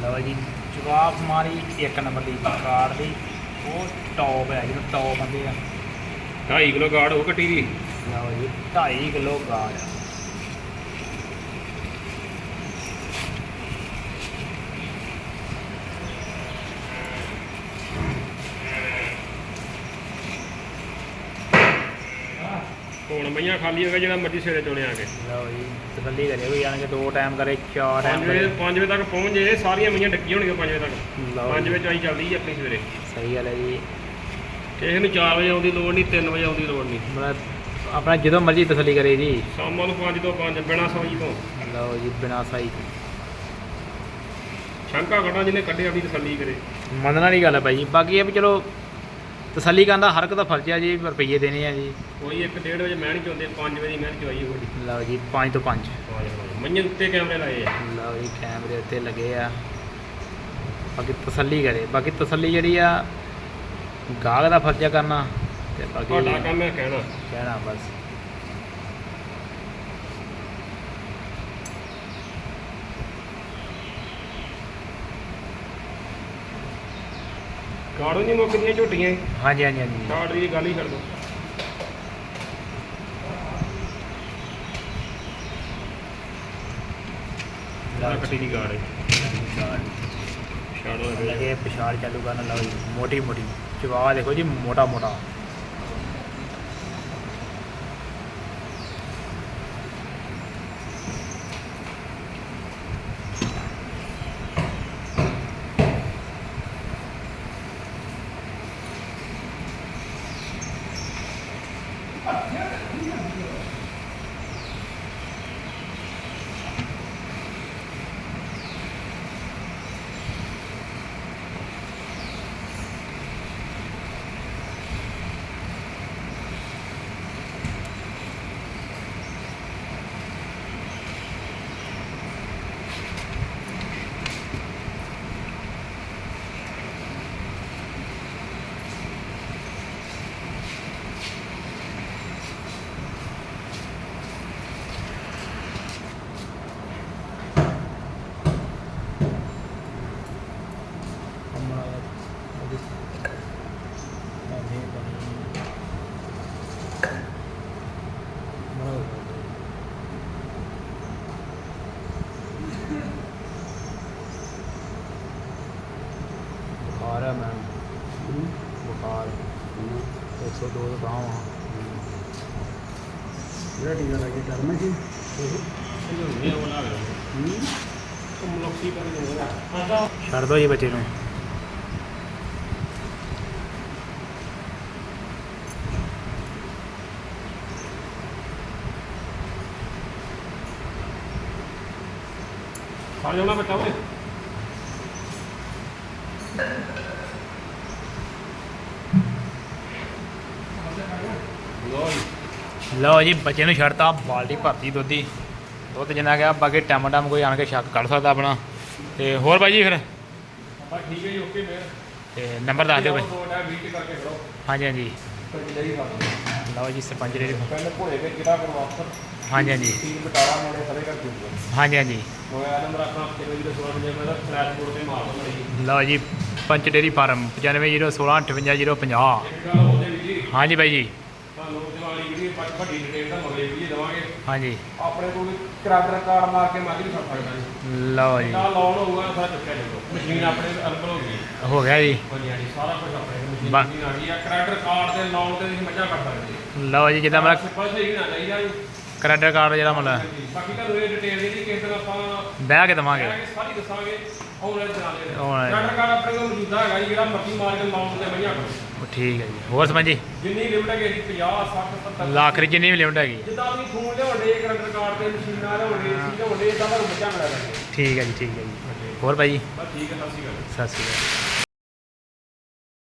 ਲਓ ਜੀ ਜਵਾਬ ਮਾਰੀ ਇੱਕ ਨੰਬਰ ਦੀ ਕਾਰ ਦੀ। ਉਹ ਟੌਪ ਹੈ ਜਿਹਨੂੰ ਟੌਪ ਬੰਦੇ ਆ। 2.5 ਕਿਲੋ ਗਾੜ ਹੋ ਕੱਟੀ ਦੀ। ਲਓ ਜੀ 2.5 ਕਿਲੋ ਗਾੜ ਆ ਹੁਣ ਮਈਆਂ ਖਾਲੀ ਹੋ ਗਿਆ ਜਿਹੜਾ ਮਰਜ਼ੀ ਸਵੇਰੇ ਚੋਣੇ ਆ ਕੇ। ਲਓ ਜੀ ਤਸੱਲੀ ਕਰਿਓ ਕੋਈ ਕੇ ਦੋ ਟਾਈਮ ਕਰੇ ਚਾਰ 5 ਟਾਈਮ ਵਜੇ ਕਰੇ 5 ਵਜੇ ਤੱਕ ਪਹੁੰਚ ਜੇ ਸਾਰੀਆਂ ਮਈਆਂ ਡੱਕੀਆਂ ਹੋਣਗੀਆਂ 5 ਵਜੇ ਤੱਕ। ਲਓ 5 ਜੀ, ਵਜੇ ਆਈ ਚੱਲਦੀ ਹੈ ਆਪਣੀ ਸਵੇਰੇ। ਸਹੀ ਗੱਲ ਹੈ ਜੀ। ਕਿਸੇ ਨੂੰ 4 ਵਜੇ ਆਉਣ ਦੀ ਲੋੜ ਨਹੀਂ 3 ਵਜੇ ਆਉਣ ਦੀ ਲੋੜ ਨਹੀਂ। ਮਤਲਬ ਆਪਣਾ ਜਦੋਂ ਮਰਜ਼ੀ ਤਸੱਲੀ ਕਰੇ ਜੀ। ਸ਼ਾਮਾਂ ਨੂੰ 5 ਤੋਂ 5 ਬਿਨਾ ਸੌਈ ਤੋਂ। ਲਓ ਜੀ ਬਿਨਾ ਸਾਈ ਸ਼ੰਕਾ ਘਟਾ ਜਿਹਨੇ ਕੱਢੇ ਆਪਣੀ ਤਸੱਲੀ ਕਰੇ। ਮੰਨਣ ਵਾਲੀ ਗੱਲ ਹੈ ਭਾਈ ਬਾਕੀ ਇਹ ਵੀ ਚਲੋ ਤਸੱਲੀ ਕਰਨ ਦਾ ਹਰ ਇੱਕ ਦਾ ਫਰਜ਼ ਆ ਜੀ ਰੁਪਈਏ ਦੇਣੇ ਆ ਜੀ। ਕੋਈ 1:30 ਵਜੇ ਮੈਂ ਨਹੀਂ ਚੋਂਦੇ 5 ਵਜੇ ਮੈਂ ਚੋਈ ਹੋਈ ਲਓ ਜੀ 5 ਤੋਂ 5 ਮਈਆਂ ਉੱਤੇ ਕੈਮਰੇ ਲਾਏ ਆ। ਲਓ ਜੀ ਕੈਮਰੇ ਉੱਤੇ ਲੱਗੇ ਆ। ਬਾਕੀ ਤਸੱਲੀ ਕਰੇ। ਬਾਕੀ ਤਸੱਲੀ ਜਿਹੜੀ ਆ ਗਾਹਕ ਦਾ ਫਰਜ਼ ਆ ਕਰਨਾ। ਤੇ ਬਾਕੀ ਤੁਹਾਡਾ ਕੰਮ ਹੈ ਕਹਿਣਾ। ਕਹਿਣਾ ਬਸ। ਗਾੜੋ ਨਹੀਂ ਮੁੱਕਦੀਆਂ ਝੋਟੀਆਂ ਹਾਂਜੀ ਹਾਂਜੀ ਹਾਂਜੀ। ਗਾੜ ਦੀ ਗੱਲ ਹੀ ਛੱਡ ਦੋ। ਕੱਟੀ ਦੀ ਗਾੜ ਹੈ। ਛਾੜੋ ਲੱਗੇ। ਲਗੇ ਪਿਛਾੜ ਚਾਲੂ ਕਰਨ। ਲਓ ਜੀ ਮੋਟੀ ਮੋਟੀ ਚਵਾ ਦੇਖੋ ਜੀ ਮੋਟਾ ਮੋਟਾ ਬੁਖਾਰ ਹੈ ਮੈਂ ਬੁਖਾਰ 102 ਤੋਂ ਬਾਹਾਂ ਵਾਂ ਜਿਹੜਾ ਦਿੰਦੇ ਛੱਡ ਦਿਓ ਜੀ ਬੱਚੇ ਨੂੰ। ਖਾ ਜਾਣਾ ਬੱਚਾ ਓਏ। ਲਓ ਜੀ ਬੱਚੇ ਨੂੰ ਛੱਡਤਾ ਬਾਲਟੀ ਭਰਤੀ ਦੁੱਧ। ਦੀ ਦੁੱਧ ਜਿੰਨਾ ਗਿਆ ਬਾਕੀ ਟਾਈਮ ਟਾਈਮ ਕੋਈ ਆਣ ਕੇ ਸ਼ੱਕ ਕੱਢ ਸਕਦਾ ਆਪਣਾ। ਤੇ ਹੋਰ ਬਾਈ ਜੀ ਫਿਰ? ਬਸ ਠੀਕ ਹੈ ਜੀ ਓਕੇ ਮੇਰ ਤੇ ਨੰਬਰ ਦੱਸ ਦਿਓ ਬਾਈ ਹਾਂਜੀ ਹਾਂਜੀ। ਲਓ ਜੀ ਸਰਪੰਚ ਦੇ ਪਹਿਲੇ ਭੋਲੇ ਦੇ ਕਿਹੜਾ ਕਰੋ ਆਫਰ ਹਾਂਜੀ ਹਾਂਜੀ। ਤੀਨ ਬਟਾਲਾ ਮੋੜੇ ਸਾਰੇ ਕਰ ਦੂੰਗਾ ਹਾਂਜੀ ਹਾਂਜੀ। ਮੋਬਾਈਲ ਨੰਬਰ ਆਪਣਾ 9516 ਜੇ ਮੈਂ ਫਲੈਸ਼ ਬੋਰਡ ਤੇ ਮਾਰ ਦਵਾਂਗਾ ਲਓ ਜੀ ਪੰਚ ਡੇਰੀ ਫਾਰਮ 9501658050 ਇੱਕ ਗੱਲ ਉਹਦੇ ਵੀ ਜੀ। ਹਾਂਜੀ ਬਾਈ ਜੀ। ਵੱਡ- ਡਿਟੇਲ ਦਵਾਂਗੇ। ਹਾਂਜੀ। ਆਪਣੇ ਕੋਲ ਕਰਾਦਰ ਕਾਰਡ ਮਾਰ ਕੇ ਕੇ ਛੱਡ ਸਕਦਾ ਜੀ। ਲਓ ਜੀ। ਨਾ ਲਾਉਣ ਹੋਊਗਾ ਸਾਰਾ ਚੁੱਕਿਆ ਜਾਊਗਾ। ਮਸ਼ੀਨ ਆਪਣੇ ਅਲਬਲ ਹੋ ਗਈ। ਹੋ ਗਿਆ ਜੀ। ਹਾਂਜੀ ਹਾਂਜੀ ਸਾਰਾ ਕੁਝ ਆਪਣੇ ਕੋਲ ਮਸ਼ੀਨ ਬਾ- ਆ ਗਈ ਆ। ਕਰਾਦਰ ਕਾਰਡ ਦੇ ਲਾਉਣ ਤੇ ਤੁਸੀਂ ਮੱਝਾਂ ਕਰ ਸਕਦੇ ਲਓ ਜੀ ਜਿੱਦਾਂ ਮੇਰਾ ਸਹੀ ਚਾਹੀਦਾ ਜੀ ਕ੍ਰੈਡਿਟ ਕਾਰਡ ਜਿਹੜਾ ਮਤਲਬ ਹਾਂਜੀ, ਬਾਕੀ ਤੁਹਾਨੂੰ ਇਹ ਡਿਟੇਲ ਜਿਹੜੀ ਕਿਸੇ ਦਿਨ ਆਪਾਂ ਬਹਿ ਕੇ ਦਵਾਂਗੇ। ਸਾਰੀ ਦੱਸਾਂਗੇ। ਆਉਣ ਵਾਲੇ ਦਿਨਾਂ ਦੇ ਵਿੱਚ ਆਉਣ ਵਾਲੇ- ਕਰਾਦਰ ਕਾਰਡ ਆਪਣੇ ਕੋਲ ਮੌਜੂਦਾ ਹੈਗਾ ਜੀ ਜਿਹੜਾ ਮਰਜ਼ੀ ਮਾਰ ਕੇ ਲਾਉਣ ਤੇ ਮੱਝਾਂ ਕਰੋ ਠੀਕ ਹੈ ਜੀ। ਹੋਰ ਸਮਝ ਜੀ? ਜਿੰਨੀ ਲਿਮਟ ਹੈਗੀ ਜੀ 50 60 70 ਲੱਖ ਦੀ ਜਿੰਨੀ ਵੀ ਲਿਮਟ ਹੈਗੀ। ਜਿੱਦਾਂ ਤੁਸੀਂ ਫੋਨ ਲਿਆਉਂਦੇ ਕਰਾਦਰ ਕਾਰਡ ਤੇ ਮਸ਼ੀਨਾਂ ਲਿਆਉਂਦੇ ਸੀ ਲਿਆਉਂਦੇ ਇਦਾਂ ਤੁਹਾਨੂੰ ਮਿਲਿਆ ਕਰਦੇ ਠੀਕ ਹੈ ਜੀ ਠੀਕ ਹੈ ਜੀ। ਹੋਰ ਬਾਈ ਜੀ? ਬਸ ਠੀਕ ਹੈ ਸਤਿ ਸ਼੍ਰੀ ਅਕਾਲ। ਸਤਿ ਸ਼੍ਰੀ ਅਕਾਲ।